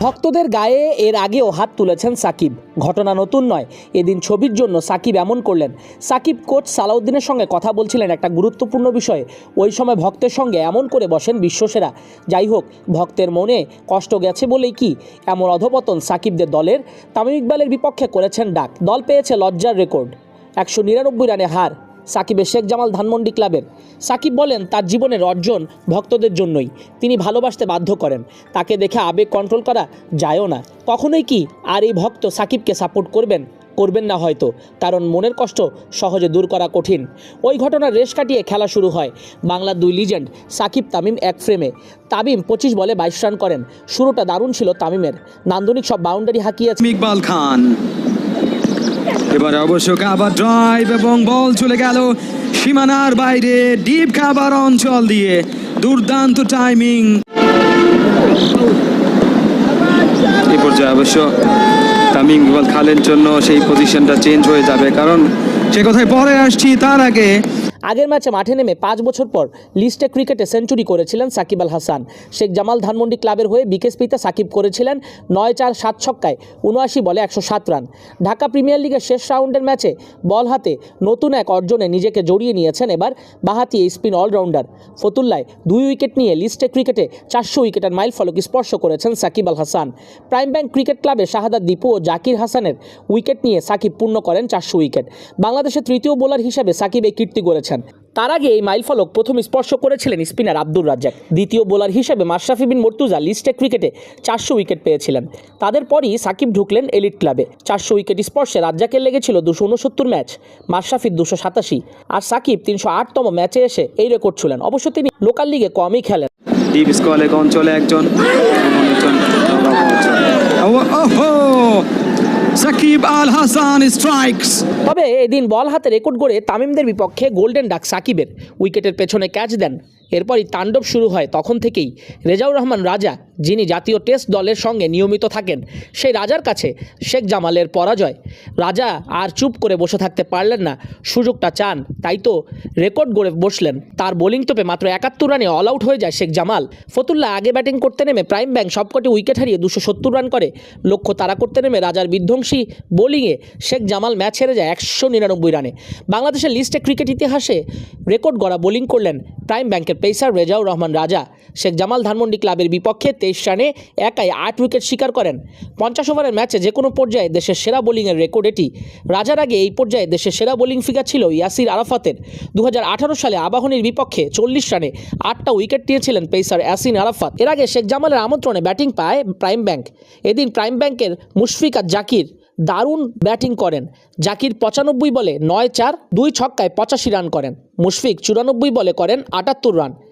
ভক্তদের গায়ে এর আগেও হাত তুলেছেন সাকিব। ঘটনা নতুন নয়। এদিন ছবির জন্য সাকিব এমন করলেন। সাকিব কোচ সালাউদ্দিনের সঙ্গে কথা বলছিলেন একটা গুরুত্বপূর্ণ বিষয়ে। ওই সময় ভক্তের সঙ্গে এমন করে বসেন বিশ্বসেরা। যাই হোক, ভক্তের মনে কষ্ট গেছে বলেই কি? এমন অধপতন সাকিবদের দলের তামিম ইকবালের বিপক্ষে করেছেন ডাক। দল পেয়েছে লজ্জার রেকর্ড। একশো নিরানব্বই রানে হার। সাকিবের শেখ জামাল ধানমন্ডি ক্লাবের। সাকিব বলেন, তার জীবনের অর্জন ভক্তদের জন্যই। তিনি ভালোবাসতে বাধ্য করেন। তাকে দেখে আবেগ কন্ট্রোল করা যায়ও না। কখনোই কি আর এই ভক্ত সাকিবকে সাপোর্ট করবেন? করবেন না হয়তো। কারণ মনের কষ্ট সহজে দূর করা কঠিন। ওই ঘটনার রেশ কাটিয়ে খেলা শুরু হয়। বাংলার দুই লিজেন্ড সাকিব, তামিম এক ফ্রেমে তামিম পঁচিশ বলে বাইশ রান করেন। শুরুটা দারুণ ছিল তামিমের। নান্দনিক সব বাউন্ডারি হাঁকিয়েছে। ইকবাল খান। এবার অবশ্য কাবার ড্রাইভ এবং বল চলে গেল। সীমানার বাইরে ডিপ কাবার অঞ্চল দিয়ে দুর্দান্ত টাইমিং এই পর্যায়ে অবশ্য তামিম খালের জন্য সেই পজিশনটা চেঞ্জ হয়ে যাবে। কারণ সে কথায় পরে আসছি, তার আগে আগের ম্যাচে মাঠে নেমে পাঁচ বছর পর লিস্টে ক্রিকেটে সেঞ্চুরি করেছিলেন সাকিব আল হাসান। শেখ জামাল ধানমন্ডি ক্লাবের হয়ে বিকেএসপিতে সাকিব করেছিলেন নয় চার, সাত ছক্কায় উনআশি বলে একশো সাত রান। ঢাকা প্রিমিয়ার লিগের শেষ রাউন্ডের ম্যাচে বল হাতে নতুন এক অর্জনে নিজেকে জড়িয়ে নিয়েছেন এবার বাহাতি এই স্পিন অলরাউন্ডার। ফতুল্লায় দুই উইকেট নিয়ে লিস্টে ক্রিকেটে চারশো উইকেটের মাইল ফলক স্পর্শ করেছেন Shakib Al Hasan. Prime Bank cricket ক্লাবে শাহাদা দীপু ও জাকির হাসানের উইকেট নিয়ে সাকিব পূর্ণ করেন চারশো উইকেট। বাংলাদেশের তৃতীয় বোলার হিসেবে সাকিব এই কীর্তি গড়েছেন। তার আগে এই মাইলফলক প্রথম স্পর্শ করেছিলেন স্পিনার আব্দুর রাজ্জাক। দ্বিতীয় বোলার হিসেবে মাশরাফি বিন মর্তুজা লিস্টে ক্রিকেটে চারশো উইকেট পেয়েছিলেন। তাদের পরই সাকিব ঢুকলেন এলিট ক্লাবে। চারশো উইকেট স্পর্শে রাজ্জাকের লেগেছিল দুশো উনসত্তর ম্যাচ মাশরাফির দুশো সাতাশি। আর সাকিব তিনশো আটতম ম্যাচে এসে এই রেকর্ড ছুলেন। অবশ্য তিনি লোকাল লিগে কমই খেলেন। ডিপ অঞ্চলে একজন ওহো! সাকিব আল হাসান স্ট্রাইকস তবে এদিন বল হাতে রেকর্ড গড়ে তামিমদের বিপক্ষে গোল্ডেন ডাক সাকিবের। উইকেটের পেছনে ক্যাচ দেন এরপরই তাণ্ডব শুরু হয়, তখন থেকেই রেজাউর রহমান রাজা, যিনি জাতীয় টেস্ট দলের সঙ্গে নিয়মিত থাকেন, সেই রাজার কাছে শেখ জামালের পরাজয়। রাজা আর চুপ করে বসে থাকতে পারলেন না, সুযোগটা চান, তাই তো রেকর্ড গড়ে বসলেন। তার বোলিং তোপে মাত্র একাত্তর রানে অল আউট হয়ে যায় শেখ জামাল। ফতুল্লা আগে ব্যাটিং করতে নেমে প্রাইম ব্যাংক সবকটি উইকেট হারিয়ে দুশো সত্তর রান করে। লক্ষ্য তারা করতে নেমে রাজার বিধ্বংসী বোলিংয়ে শেখ জামাল ম্যাচ হেরে যায় একশো নিরানব্বই রানে বাংলাদেশের লিস্টে ক্রিকেট ইতিহাসে রেকর্ড গড়া বোলিং করলেন প্রাইম ব্যাংকের পেসার রেজাউর রহমান রাজা। শেখ জামাল ধানমন্ডি ক্লাবের বিপক্ষে তেইশ রানে একাই আট উইকেট শিকার করেন। পঞ্চাশ ওভারের ম্যাচে যে কোনো পর্যায়ে দেশের সেরা বোলিংয়ের রেকর্ড এটি। রাজার আগে এই পর্যায়ে দেশের সেরা বোলিং ফিগার ছিল ইয়াসির আরাফাতের। দু হাজার আঠারো সালে আবাহনীর বিপক্ষে চল্লিশ রানে আটটা উইকেট নিয়েছিলেন পেসার ইয়াসিন আরাফাত। এর আগে শেখ জামালের আমন্ত্রণে ব্যাটিং পায় প্রাইম ব্যাংক। এদিন প্রাইম ব্যাংকের মুশফিক জাকির দারুণ ব্যাটিং করেন। জাকির পঁচানব্বই বলে নয় চার, দুই ছক্কায় পঁচাশি রান করেন। মুশফিক চুরানব্বই বলে করেন আটাত্তর রান।